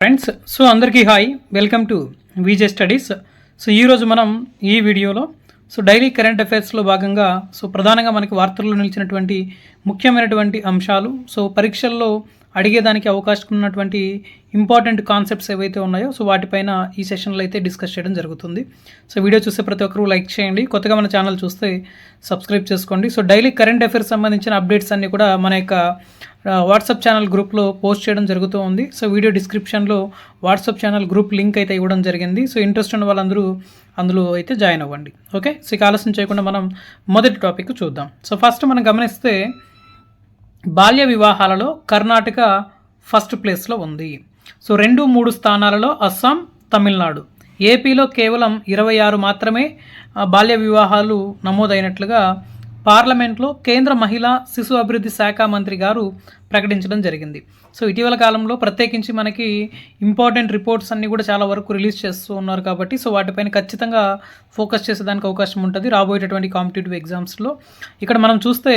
Friends so అందరికీ hi welcome to VJ studies so ఈరోజు మనం ఈ వీడియోలో సో డైలీ కరెంట్ అఫైర్స్లో భాగంగా సో ప్రధానంగా మనకి వార్తల్లో నిలిచినటువంటి ముఖ్యమైనటువంటి అంశాలు సో పరీక్షల్లో అడిగేదానికి అవకాశం ఉన్నటువంటి ఇంపార్టెంట్ కాన్సెప్ట్స్ ఏవైతే ఉన్నాయో సో వాటిపైన ఈ సెషన్లో అయితే డిస్కస్ చేయడం జరుగుతుంది. సో వీడియో చూసే ప్రతి ఒక్కరూ లైక్ చేయండి. కొత్తగా మన ఛానల్ చూస్తే సబ్స్క్రైబ్ చేసుకోండి. సో డైలీ కరెంట్ అఫైర్స్ సంబంధించిన అప్డేట్స్ అన్నీ కూడా మన యొక్క వాట్సాప్ ఛానల్ గ్రూప్లో పోస్ట్ చేయడం జరుగుతూ ఉంది. సో వీడియో డిస్క్రిప్షన్లో వాట్సాప్ ఛానల్ గ్రూప్ లింక్ అయితే ఇవ్వడం జరిగింది. సో ఇంట్రెస్ట్ ఉన్న వాళ్ళందరూ అందులో అయితే జాయిన్ అవ్వండి. ఓకే? సో ఇక ఆలస్యం చేయకుండా మనం మొదటి టాపిక్ చూద్దాం. సో ఫస్ట్ మనం గమనిస్తే బాల్య వివాహాలలో కర్ణాటక ఫస్ట్ ప్లేస్లో ఉంది. సో రెండు మూడు స్థానాలలో అస్సాం తమిళనాడు. ఏపీలో కేవలం ఇరవై ఆరు మాత్రమే బాల్య వివాహాలు నమోదైనట్లుగా పార్లమెంట్లో కేంద్ర మహిళా శిశు అభివృద్ధి శాఖ మంత్రి గారు ప్రకటించడం జరిగింది. సో ఇటీవల కాలంలో ప్రత్యేకించి మనకి ఇంపార్టెంట్ రిపోర్ట్స్ అన్నీ కూడా చాలా వరకు రిలీజ్ చేస్తూ ఉన్నారు కాబట్టి సో వాటిపైన ఖచ్చితంగా ఫోకస్ చేసేదానికి అవకాశం ఉంటుంది రాబోయేటటువంటి కాంపిటేటివ్ ఎగ్జామ్స్లో. ఇక్కడ మనం చూస్తే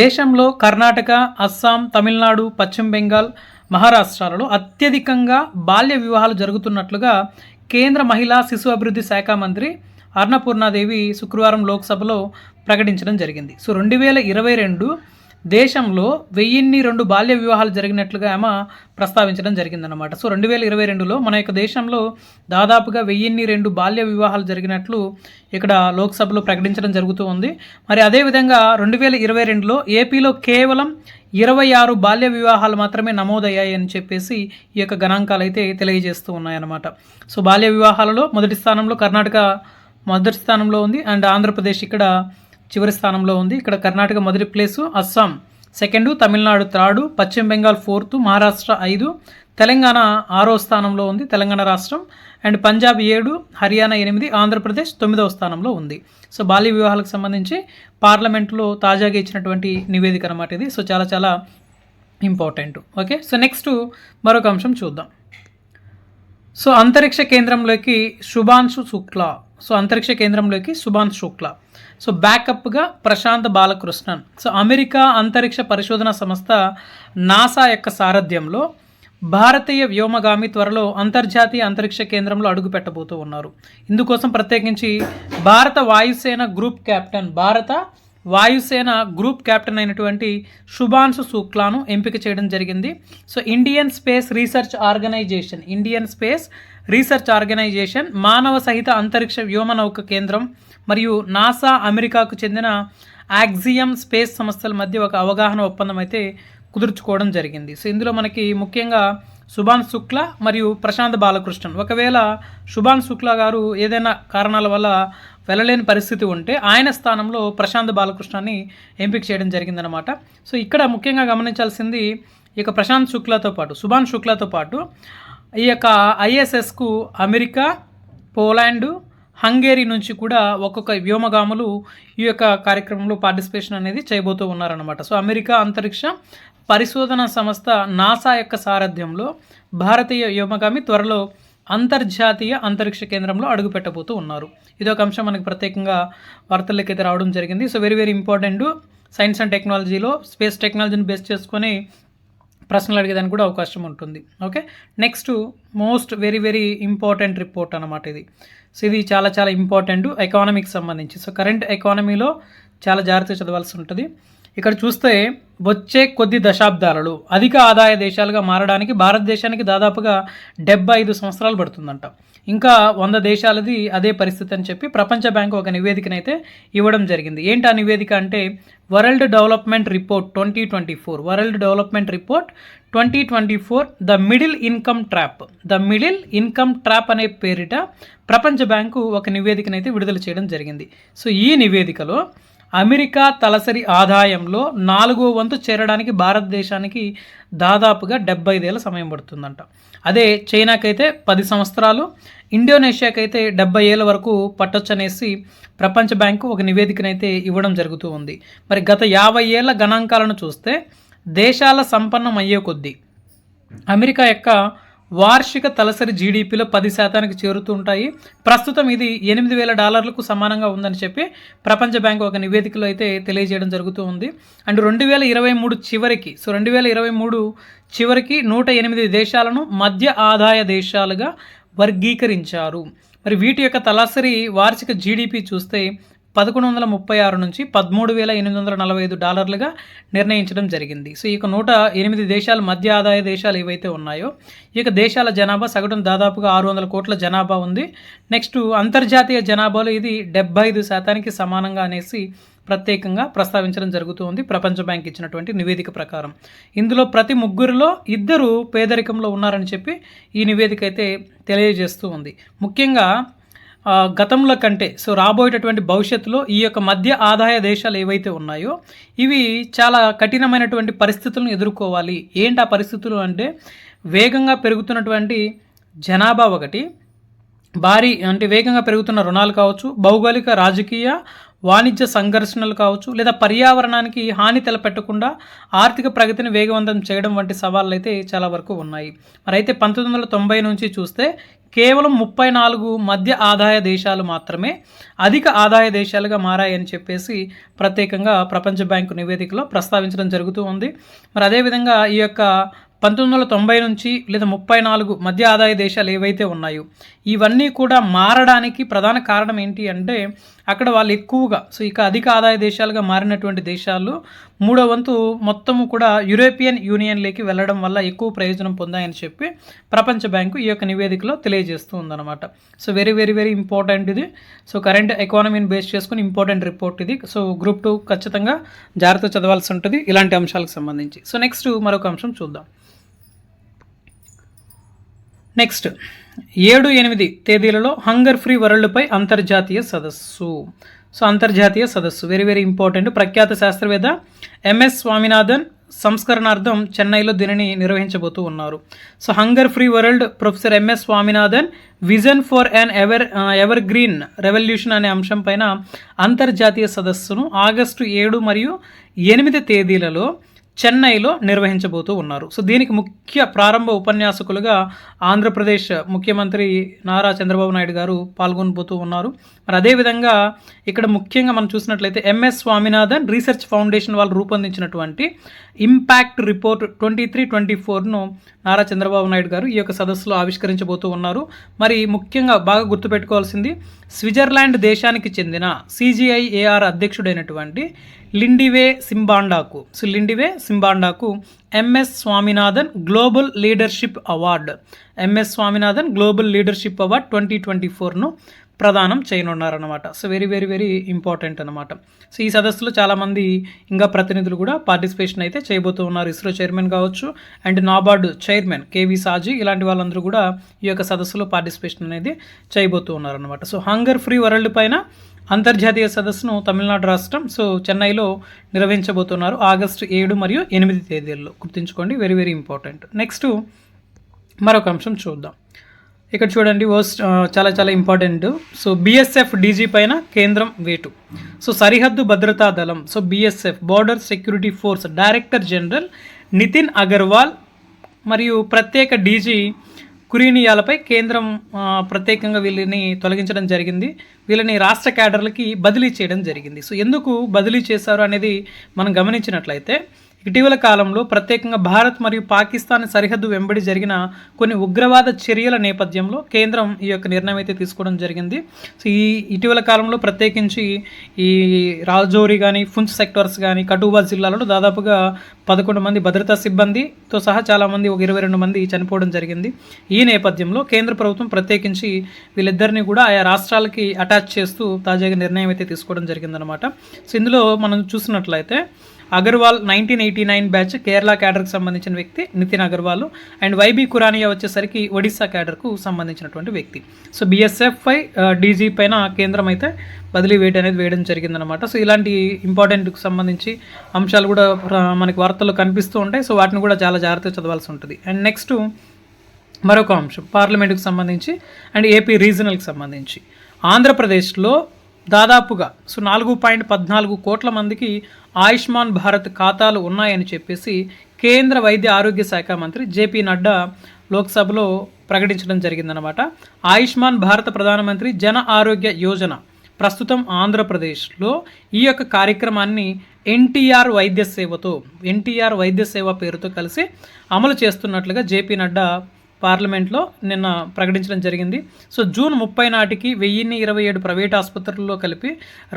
దేశంలో కర్ణాటక అస్సాం తమిళనాడు పశ్చిమ బెంగాల్ మహారాష్ట్రాలలో అత్యధికంగా బాల్య వివాహాలు జరుగుతున్నట్లుగా కేంద్ర మహిళా శిశు అభివృద్ధి శాఖ మంత్రి అన్నపూర్ణాదేవి శుక్రవారం లోక్సభలో ప్రకటించడం జరిగింది. సో రెండు వేల ఇరవై రెండు దేశంలో వెయ్యిన్ని రెండు బాల్య వివాహాలు జరిగినట్లుగా ఆమె ప్రస్తావించడం జరిగిందనమాట సో రెండు వేల ఇరవై రెండులో మన యొక్క దేశంలో దాదాపుగా వెయ్యిన్ని రెండు బాల్య వివాహాలు జరిగినట్లు ఇక్కడ లోక్సభలో ప్రకటించడం జరుగుతూ ఉంది. మరి అదేవిధంగా రెండు వేల ఇరవై రెండులో ఏపీలో కేవలం ఇరవై ఆరు బాల్య వివాహాలు మాత్రమే నమోదయ్యాయి అని చెప్పేసి ఈ యొక్క గణాంకాలు అయితే తెలియజేస్తూ ఉన్నాయన్నమాట. సో బాల్య వివాహాలలో మొదటి స్థానంలో కర్ణాటక మొదటి స్థానంలో ఉంది. అండ్ ఆంధ్రప్రదేశ్ ఇక్కడ చివరి స్థానంలో ఉంది. ఇక్కడ కర్ణాటక మొదటి place Assam. Second Tamil Nadu third పశ్చిమ బెంగాల్ ఫోర్త్ మహారాష్ట్ర ఐదు తెలంగాణ ఆరో స్థానంలో ఉంది తెలంగాణ రాష్ట్రం. అండ్ పంజాబ్ ఏడు హర్యానా ఎనిమిది ఆంధ్రప్రదేశ్ తొమ్మిదవ స్థానంలో ఉంది. సో బాల్య వివాహాలకు సంబంధించి పార్లమెంట్లో తాజాగా ఇచ్చినటువంటి నివేదిక అనమాట ఇది. సో చాలా చాలా ఇంపార్టెంట్. ఓకే? సో నెక్స్ట్ మరొక అంశం చూద్దాం. సో అంతరిక్ష కేంద్రంలోకి శుభాంశు శుక్లా. సో అంతరిక్ష కేంద్రంలోకి శుభాంశు శుక్లా. సో బ్యాకప్గా ప్రశాంత్ బాలకృష్ణన్. సో అమెరికా అంతరిక్ష పరిశోధన సంస్థ నాసా యొక్క సారథ్యంలో భారతీయ వ్యోమగామి త్వరలో అంతర్జాతీయ అంతరిక్ష కేంద్రంలో అడుగు పెట్టబోతూ ఉన్నారు. ఇందుకోసం ప్రత్యేకించి భారత వాయుసేన గ్రూప్ కెప్టెన్ భారత వాయుసేన గ్రూప్ కెప్టెన్ అయినటువంటి శుభాంశు శుక్లాను ఎంపిక చేయడం జరిగింది. So Indian space research organisation Indian space research organisation మానవ సహిత అంతరిక్ష వ్యోమనౌక కేంద్రం మరియు నాసా అమెరికాకు చెందిన యాక్సియం స్పేస్ సంస్థల మధ్య ఒక అవగాహన ఒప్పందం అయితే కుదుర్చుకోవడం జరిగింది. సో ఇందులో మనకి ముఖ్యంగా సుభాన్ శుక్లా మరియు ప్రశాంత్ బాలకృష్ణన్. ఒకవేళ సుభాన్ శుక్లా గారు ఏదైనా కారణాల వల్ల వెళ్ళలేని పరిస్థితి ఉంటే ఆయన స్థానంలో ప్రశాంత్ బాలకృష్ణని ఎంపిక చేయడం జరిగిందనమాట సో ఇక్కడ ముఖ్యంగా గమనించాల్సింది ఈ యొక్క ప్రశాంత్ శుక్లాతో పాటు సుభాన్ శుక్లాతో పాటు ఈ యొక్క ఐఎస్ఎస్కు అమెరికా పోలాండ్ హంగేరీ నుంచి కూడా ఒక్కొక్క వ్యోమగాములు ఈ యొక్క కార్యక్రమంలో పార్టిసిపేషన్ అనేది చేయబోతూ ఉన్నారనమాట సో అమెరికా అంతరిక్ష పరిశోధన సంస్థ నాసా యొక్క సారథ్యంలో భారతీయ వ్యోమగామి త్వరలో అంతర్జాతీయ అంతరిక్ష కేంద్రంలో అడుగుపెట్టబోతూ ఉన్నారు. ఇది ఒక అంశం మనకి ప్రత్యేకంగా వార్తల్లోకి అయితే రావడం జరిగింది. So very very important science and టెక్నాలజీలో స్పేస్ టెక్నాలజీని బేస్ చేసుకొని ప్రశ్నలు అడిగేదానికి కూడా అవకాశం ఉంటుంది. Okay? Next most very very important report అనమాట ఇది. సో ఇది చాలా చాలా ఇంపార్టెంట్ ఎకానమీకి సంబంధించి. సో కరెంట్ ఎకానమీలో చాలా జాగ్రత్తగా చదవాల్సి ఉంటుంది. ఇక్కడ చూస్తే వచ్చే కొద్ది దశాబ్దాలలో అధిక ఆదాయ దేశాలుగా మారడానికి భారతదేశానికి దాదాపుగా డెబ్బై ఐదు సంవత్సరాలు పడుతుందంట. ఇంకా వంద దేశాలది అదే పరిస్థితి అని చెప్పి ప్రపంచ బ్యాంకు ఒక నివేదికనైతే ఇవ్వడం జరిగింది. ఏంటి ఆ నివేదిక అంటే world development report twenty twenty four. World development report twenty twenty four the middle income trap. The middle income trap అనే పేరిట ప్రపంచ బ్యాంకు ఒక నివేదికనైతే విడుదల చేయడం జరిగింది. సో ఈ నివేదికలో అమెరికా తలసరి ఆదాయంలో నాలుగో వంతు చేరడానికి భారతదేశానికి దాదాపుగా డెబ్బై ఐదేళ్ళ సమయం పడుతుందంట. అదే చైనాకైతే పది సంవత్సరాలు ఇండోనేషియాకైతే డెబ్బై ఏళ్ళ వరకు పట్టొచ్చనేసి ప్రపంచ బ్యాంకు ఒక నివేదికనైతే ఇవ్వడం జరుగుతూ ఉంది. మరి గత యాభై ఏళ్ళ గణాంకాలను చూస్తే దేశాల సంపన్నం అయ్యే కొద్దీ అమెరికా యొక్క వార్షిక తలసరి జీడిపిలో పది శాతానికి చేరుతుంటాయి ప్రస్తుతం ఇది ఎనిమిది వేల డాలర్లకు సమానంగా ఉందని చెప్పి ప్రపంచ బ్యాంక్ ఒక నివేదికలో అయితే తెలియజేయడం జరుగుతూ ఉంది. అండ్ రెండు వేల ఇరవై మూడు చివరికి సో రెండు వేల ఇరవై మూడు చివరికి నూట ఎనిమిది దేశాలను మధ్య ఆదాయ దేశాలుగా వర్గీకరించారు. మరి వీటి యొక్క తలసరి వార్షిక జీడిపి చూస్తే పదకొండు వందల ముప్పై ఆరు నుంచి పదమూడు వేల ఎనిమిది వందల నలభై ఐదు డాలర్లుగా నిర్ణయించడం జరిగింది. సో ఈ యొక్క నూట ఎనిమిది దేశాలు మధ్య ఆదాయ దేశాలు ఏవైతే ఉన్నాయో ఈ యొక్క దేశాల జనాభా సగటున దాదాపుగా ఆరు వందల కోట్ల జనాభా ఉంది. నెక్స్ట్ అంతర్జాతీయ జనాభాలో ఇది డెబ్బై ఐదు శాతానికి సమానంగా అనేసి ప్రత్యేకంగా ప్రస్తావించడం జరుగుతుంది ప్రపంచ బ్యాంక్ ఇచ్చినటువంటి నివేదిక ప్రకారం. ఇందులో ప్రతి ముగ్గురిలో ఇద్దరు పేదరికంలో ఉన్నారని చెప్పి ఈ నివేదిక అయితే తెలియజేస్తూ ఉంది. ముఖ్యంగా గతంలో కంటే సో రాబోయేటటువంటి భవిష్యత్తులో ఈ యొక్క మధ్య ఆదాయ దేశాలు ఏవైతే ఉన్నాయో ఇవి చాలా కఠినమైనటువంటి పరిస్థితులను ఎదుర్కోవాలి. ఏంటి ఆ పరిస్థితులు అంటే వేగంగా పెరుగుతున్నటువంటి జనాభా ఒకటి భారీ అంటే వేగంగా పెరుగుతున్న రుణాలు కావచ్చు భౌగోళిక రాజకీయ వాణిజ్య సంఘర్షణలు కావచ్చు లేదా పర్యావరణానికి హాని తలపెట్టకుండా ఆర్థిక ప్రగతిని వేగవంతం చేయడం వంటి సవాళ్ళు అయితే చాలా వరకు ఉన్నాయి. మరి అయితే పంతొమ్మిది వందల తొంభై నుంచి చూస్తే కేవలం ముప్పై నాలుగు మధ్య ఆదాయ దేశాలు మాత్రమే అధిక ఆదాయ దేశాలుగా మారాయని చెప్పేసి ప్రత్యేకంగా ప్రపంచ బ్యాంకు నివేదికలో ప్రస్తావించడం జరుగుతూ ఉంది. మరి అదేవిధంగా ఈ యొక్క పంతొమ్మిది వందల తొంభై నుంచి లేదా ముప్పై నాలుగు మధ్య ఆదాయ దేశాలు ఏవైతే ఉన్నాయో ఇవన్నీ కూడా మారడానికి ప్రధాన కారణం ఏంటి అంటే అక్కడ వాళ్ళు ఎక్కువగా సో ఇక అధిక ఆదాయ దేశాలుగా మారినటువంటి దేశాలు మూడో వంతు మొత్తము కూడా యూరోపియన్ యూనియన్లోకి వెళ్ళడం వల్ల ఎక్కువ ప్రయోజనం పొందాయని చెప్పి ప్రపంచ బ్యాంకు ఈ యొక్క నివేదికలో తెలియజేస్తూ ఉందన్నమాట. So very very very important ఇది. సో కరెంట్ ఎకానమీని బేస్ చేసుకుని ఇంపార్టెంట్ రిపోర్ట్ ఇది. సో గ్రూప్ టూ ఖచ్చితంగా జాగ్రత్త చదవాల్సి ఉంటుంది. ఇలాంటి అంశాలకు సంబంధించి. సో నెక్స్ట్ మరొక అంశం చూద్దాం. నెక్స్ట్ ఏడు ఎనిమిది తేదీలలో హంగర్ ఫ్రీ వరల్డ్పై అంతర్జాతీయ సదస్సు. సో అంతర్జాతీయ సదస్సు. వెరీ వెరీ ఇంపార్టెంట్ ప్రఖ్యాత శాస్త్రవేత్త ఎంఎస్ స్వామినాథన్ సంస్కరణార్థం చెన్నైలో దీనిని నిర్వహించబోతూ ఉన్నారు. So hunger free world professor MS Swaminathan vision for an ever evergreen revolution అనే అంశం పైన అంతర్జాతీయ సదస్సును ఆగస్టు ఏడు మరియు ఎనిమిది తేదీలలో చెన్నైలో నిర్వహించబోతూ ఉన్నారు. సో దీనికి ముఖ్య ప్రారంభ ఉపన్యాసకులుగా ఆంధ్రప్రదేశ్ ముఖ్యమంత్రి నారా చంద్రబాబు నాయుడు గారు పాల్గొనబోతూ ఉన్నారు. మరి అదేవిధంగా ఇక్కడ ముఖ్యంగా మనం చూసినట్లయితే ఎంఎస్ స్వామినాథన్ రీసెర్చ్ ఫౌండేషన్ వాళ్ళు రూపొందించినటువంటి impact report twenty three twenty ఫోర్ను Nara Chandrababu Naidu garu ఈ యొక్క సదస్సులో ఆవిష్కరించబోతూ ఉన్నారు. మరి ముఖ్యంగా బాగా గుర్తుపెట్టుకోవాల్సింది స్విట్జర్లాండ్ దేశానికి చెందిన సిజిఐఏఆర్ అధ్యక్షుడైనటువంటి లిండివే సింబాండాకు. So Lindiwe సింబాండాకు MS Swaminathan global leadership award. MS Swaminathan global leadership award twenty twenty ఫోర్ను ప్రదానం చేయనున్నారన్నమాట. So very very very important అనమాట సో ఈ సదస్సులో చాలామంది ఇంకా ప్రతినిధులు కూడా పార్టిసిపేషన్ అయితే చేయబోతూ ఉన్నారు. ఇస్రో చైర్మన్ కావచ్చు and NABARD chairman K V Shaji ఇలాంటి వాళ్ళందరూ కూడా ఈ యొక్క సదస్సులో పార్టిసిపేషన్ అనేది చేయబోతూ ఉన్నారన్నమాట. సో హంగర్ ఫ్రీ వరల్డ్ పైన అంతర్జాతీయ సదస్సును తమిళనాడు రాష్ట్రం సో చెన్నైలో నిర్వహించబోతున్నారు ఆగస్టు ఏడు మరియు ఎనిమిది తేదీల్లో. గుర్తుంచుకోండి వెరీ వెరీ ఇంపార్టెంట్ నెక్స్ట్ మరొక అంశం చూద్దాం. ఇక్కడ చూడండి వర్స్ట్ చాలా చాలా ఇంపార్టెంట్ సో బిఎస్ఎఫ్ డీజీ పైన కేంద్రం వేటు సో సరిహద్దు భద్రతా దళం. So BSF border security force director general Nitin Agarwal మరియు ప్రత్యేక డీజీ కురీనియాలపై కేంద్రం ప్రత్యేకంగా వీళ్ళని తొలగించడం జరిగింది. వీళ్ళని రాష్ట్ర క్యాడర్లకి బదిలీ చేయడం జరిగింది. సో ఎందుకు బదిలీ చేశారు అనేది మనం గమనించినట్లయితే ఇటీవల కాలంలో ప్రత్యేకంగా భారత్ మరియు పాకిస్తాన్ సరిహద్దు వెంబడి జరిగిన కొన్ని ఉగ్రవాద చర్యల నేపథ్యంలో కేంద్రం ఈ యొక్క నిర్ణయం అయితే తీసుకోవడం జరిగింది. సో ఈ ఇటీవల కాలంలో ప్రత్యేకించి ఈ రాజౌరి కానీ ఫుంచ్ సెక్టర్స్ కానీ కటూబా జిల్లాలలో దాదాపుగా పదకొండు మంది భద్రతా సిబ్బందితో సహా చాలామంది ఒక ఇరవై రెండు మంది చనిపోవడం జరిగింది. ఈ నేపథ్యంలో కేంద్ర ప్రభుత్వం ప్రత్యేకించి వీళ్ళిద్దరిని కూడా ఆయా రాష్ట్రాలకి అటాచ్ చేస్తూ తాజాగా నిర్ణయం అయితే తీసుకోవడం జరిగిందనమాట సో ఇందులో మనం చూసినట్లయితే Agarwal nineteen eighty nine batch Kerala క్యాడర్కి సంబంధించిన వ్యక్తి నితిన్ అగర్వాల్ అండ్ వైబీ కురానియా వచ్చేసరికి ఒడిస్సా క్యాడర్కు సంబంధించినటువంటి వ్యక్తి. సో బిఎస్ఎఫ్ఐ డీజీ పైన కేంద్రం అయితే బదిలీ వేటు అనేది వేయడం జరిగిందనమాట సో ఇలాంటి ఇంపార్టెంట్కి సంబంధించి అంశాలు కూడా మనకి వార్తల్లో కనిపిస్తూ ఉంటాయి. సో వాటిని కూడా చాలా జాగ్రత్తగా చదవాల్సి ఉంటుంది. అండ్ నెక్స్ట్ మరొక అంశం పార్లమెంటుకు సంబంధించి అండ్ ఏపీ రీజనల్కి సంబంధించి. ఆంధ్రప్రదేశ్లో దాదాపుగా సో నాలుగు పాయింట్ పద్నాలుగు కోట్ల మందికి ఆయుష్మాన్ భారత్ ఖాతాలు ఉన్నాయని చెప్పేసి కేంద్ర వైద్య ఆరోగ్య శాఖ మంత్రి జేపీ నడ్డా లోక్సభలో ప్రకటించడం జరిగిందనమాట ఆయుష్మాన్ భారత ప్రధానమంత్రి జన ఆరోగ్య యోజన ప్రస్తుతం ఆంధ్రప్రదేశ్లో ఈ యొక్క కార్యక్రమాన్ని ఎన్టీఆర్ వైద్య సేవతో ఎన్టీఆర్ వైద్య సేవ పేరుతో కలిసి అమలు చేస్తున్నట్లుగా జేపీ నడ్డా పార్లమెంట్లో నిన్న ప్రకటించడం జరిగింది. సో జూన్ ముప్పై నాటికి వెయ్యిన్ని ఇరవై ఏడు ప్రైవేట్ ఆసుపత్రుల్లో కలిపి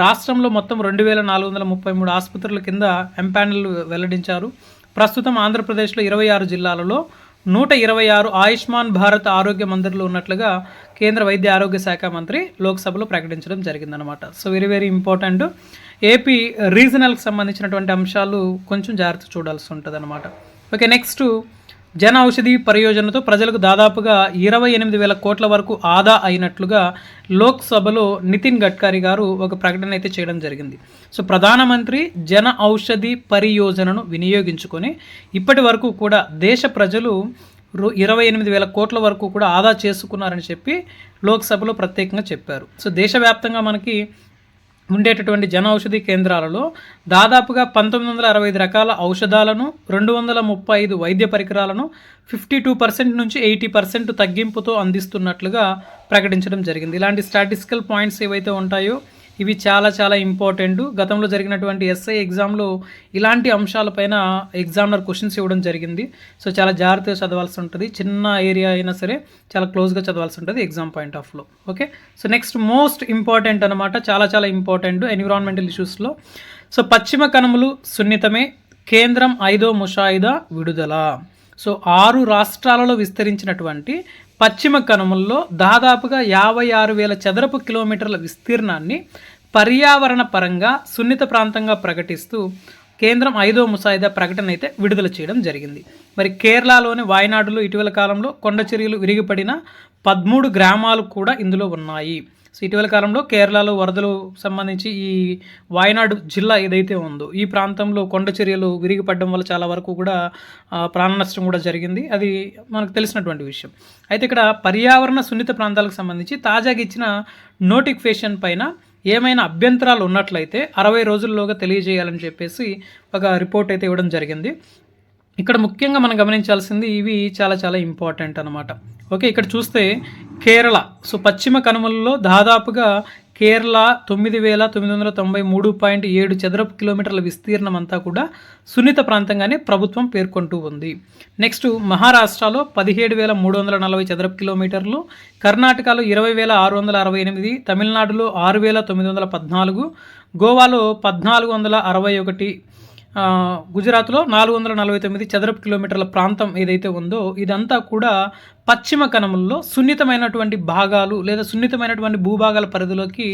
రాష్ట్రంలో మొత్తం రెండు వేల నాలుగు వందల ముప్పై మూడు ఆసుపత్రుల కింద ఎంపానల్ వెల్లడించారు. ప్రస్తుతం ఆంధ్రప్రదేశ్లో ఇరవై ఆరు జిల్లాలలో నూట ఇరవై ఆరు ఆయుష్మాన్ భారత్ ఆరోగ్య మందిర్లు ఉన్నట్లుగా కేంద్ర వైద్య ఆరోగ్య శాఖ మంత్రి లోక్సభలో ప్రకటించడం జరిగిందనమాట so very very important. AP రీజనల్కి సంబంధించినటువంటి అంశాలు కొంచెం జాగ్రత్త చూడాల్సి ఉంటుంది అనమాట ఓకే నెక్స్ట్ జన ఔషధి పరియోజనతో ప్రజలకు దాదాపుగా ఇరవై ఎనిమిది వేల కోట్ల వరకు ఆదా అయినట్లుగా లోక్సభలో నితిన్ గడ్కరీ గారు ఒక ప్రకటన అయితే చేయడం జరిగింది. సో ప్రధానమంత్రి జన ఔషధి పరియోజనను వినియోగించుకొని ఇప్పటి వరకు కూడా దేశ ప్రజలు రు ఇరవై ఎనిమిది వేల కోట్ల వరకు కూడా ఆదా చేసుకున్నారని చెప్పి లోక్సభలో ప్రత్యేకంగా చెప్పారు. సో దేశవ్యాప్తంగా మనకి ఉండేటటువంటి జన ఔషధి కేంద్రాలలో దాదాపుగా పంతొమ్మిది వందల అరవై ఐదు రకాల ఔషధాలను రెండు వందల ముప్పై ఐదు వైద్య పరికరాలను ఫిఫ్టీ టూ పర్సెంట్ నుంచి ఎయిటీ పర్సెంట్ తగ్గింపుతో అందిస్తున్నట్లుగా ప్రకటించడం జరిగింది. ఇలాంటి స్టాటిస్టికల్ పాయింట్స్ ఏవైతే ఉంటాయో ఇవి చాలా చాలా ఇంపార్టెంట్. గతంలో జరిగినటువంటి ఎస్ఐ ఎగ్జామ్లో ఇలాంటి అంశాలపైన ఎగ్జామినర్ క్వశ్చన్స్ ఇవ్వడం జరిగింది. సో చాలా జాగ్రత్తగా చదవాల్సి ఉంటుంది. చిన్న ఏరియా అయినా సరే చాలా క్లోజ్గా చదవాల్సి ఉంటుంది ఎగ్జామ్ పాయింట్ ఆఫ్లో okay? So next most important అనమాట చాలా చాలా ఇంపార్టెంట్ ఎన్విరాన్మెంటల్ ఇష్యూస్లో. సో పశ్చిమ కనుమలు సున్నితమే కేంద్రం ఐదో ముషాయిదా విడుదల. సో ఆరు రాష్ట్రాలలో విస్తరించినటువంటి పశ్చిమ కనుమల్లో దాదాపుగా యాభై ఆరు వేల చదరపు కిలోమీటర్ల విస్తీర్ణాన్ని పర్యావరణ పరంగా సున్నిత ప్రాంతంగా ప్రకటిస్తూ కేంద్రం ఐదో ముసాయిదా ప్రకటన అయితే విడుదల చేయడం జరిగింది. మరి కేరళలోని వాయనాడులో ఇటీవల కాలంలో కొండ చర్యలు విరిగిపడిన పదమూడు గ్రామాలు కూడా ఇందులో ఉన్నాయి. సో ఇటీవల కాలంలో కేరళలో వరదలు సంబంధించి ఈ వాయనాడు జిల్లా ఏదైతే ఉందో ఈ ప్రాంతంలో కొండ చర్యలు విరిగిపడడం వల్ల చాలా వరకు కూడా ప్రాణ నష్టం కూడా జరిగింది. అది మనకు తెలిసినటువంటి విషయం. అయితే ఇక్కడ పర్యావరణ సున్నిత ప్రాంతాలకు సంబంధించి తాజాగా ఇచ్చిన నోటిఫికేషన్ పైన ఏమైనా అభ్యంతరాలు ఉన్నట్లయితే అరవై రోజుల్లోగా తెలియజేయాలని చెప్పేసి ఒక రిపోర్ట్ అయితే ఇవ్వడం జరిగింది. ఇక్కడ ముఖ్యంగా మనం గమనించాల్సింది ఇవి చాలా చాలా ఇంపార్టెంట్ అనమాట ఓకే ఇక్కడ చూస్తే కేరళ. సో పశ్చిమ కనుమలలో దాదాపుగా కేరళ తొమ్మిది వేల తొమ్మిది వందల తొంభై మూడు పాయింట్ ఏడు చదరపు కిలోమీటర్ల విస్తీర్ణం అంతా కూడా సున్నిత ప్రాంతంగానే ప్రభుత్వం పేర్కొంటూ ఉంది. నెక్స్ట్ మహారాష్ట్రలో పదిహేడు వేల మూడు వందల నలభై చదరపు కిలోమీటర్లు కర్ణాటకలో ఇరవై వేల ఆరు వందల అరవై ఎనిమిది తమిళనాడులో ఆరు వేల తొమ్మిది వందల పద్నాలుగు గోవాలో పద్నాలుగు వందల అరవై ఒకటి గుజరాత్లో నాలుగు వందల నలభై తొమ్మిది చదరపు కిలోమీటర్ల ప్రాంతం ఏదైతే ఉందో ఇదంతా కూడా పశ్చిమ కనుమల్లో సున్నితమైనటువంటి భాగాలు లేదా సున్నితమైనటువంటి భూభాగాల పరిధిలోకి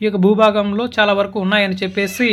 ఈ యొక్క భూభాగంలో చాలా వరకు ఉన్నాయని చెప్పేసి